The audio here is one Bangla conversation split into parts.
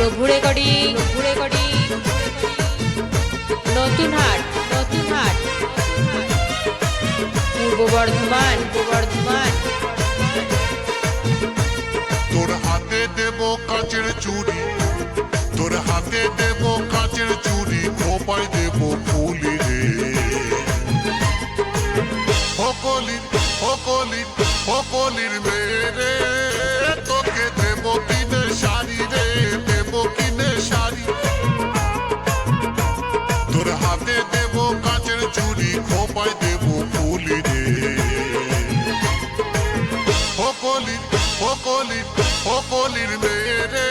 রঘু রেকর্ডিং রঘু রেকর্ডিং নতুন হাট নতুন হাট। পূর্ব বর্ধমান পূর্ব বর্ধমান তোর হাতে দেব কাচের চুড়ি। তোর হাতে দেব কাচের চুড়ি, খোপায় দেব ফুলি রে। হকলির হকলির হকলির মেরে হকলির হকলির মেরে,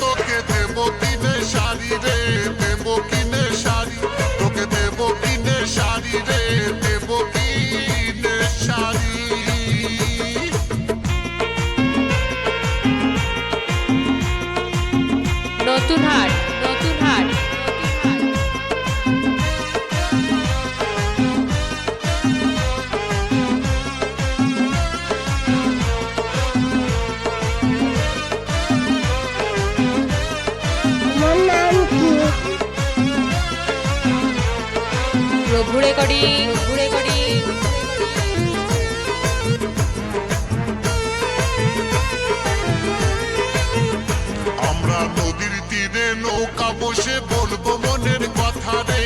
তোকে দেব কিনে শাড়ি রে, দেব কিনে শাড়ি, তোকে দেব কিনে শাড়ি রে, দেব কিনে শাড়ি। নতুন হাট। রঘু করি রঘু করি আমরা নদীর তীরে নৌকা বসে বলব মনের কথা রে।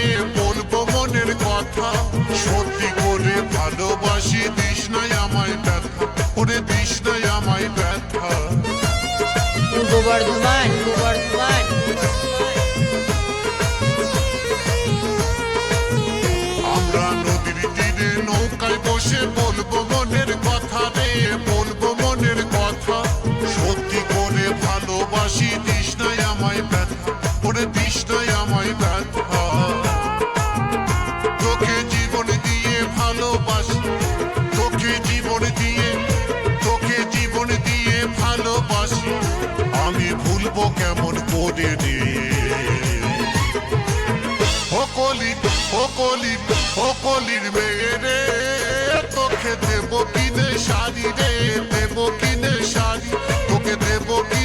আমি কেমন করে রে? হকলি হকলি হকলির মেরে তোকে দেব কিনে শাড়ি রে, দেব কিনে শাড়ি, তোকে দেব কিনে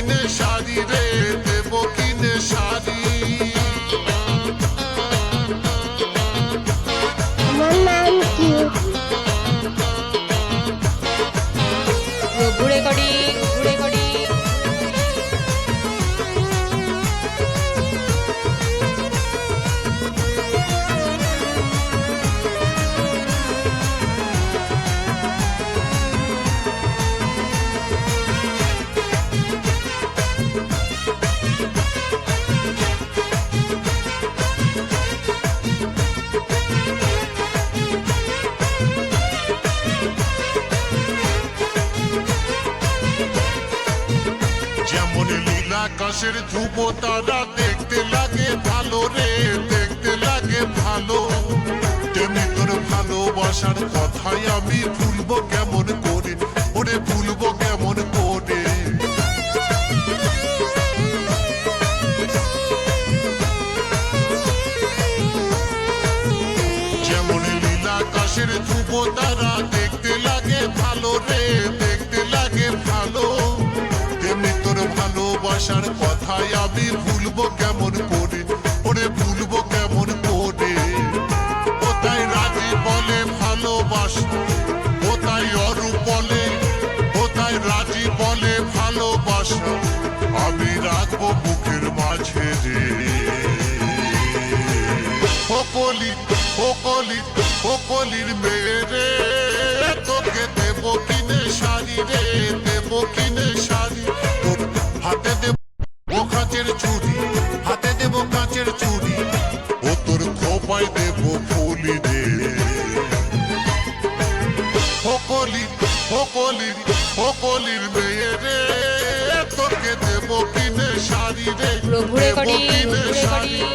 আকাশের ধ্রুব তারা দেখতে লাগে ভালো রে, দেখতে লাগে ভালো। তেমনি তোর ভালোবাসার কথাই আমি ভুলবো কেমন করে? ওরে ভুলবো ভালোবাসার কথাই আমি ভুলবো কেমন করে? ওরে ভুলবো কেমন করে? ও রাজি বলে ভালোবাস ও অরূপ বলে? ও রাজি বলে ভালোবাসা আমি রাখব বুকের মাঝে রে। হকলি হকলি হকলির মেরে হকলি কলির মেয়ে রে তোকে দেব কিনে শাড়ি রে দেব রেকর্ডিং, রেকর্ডিং।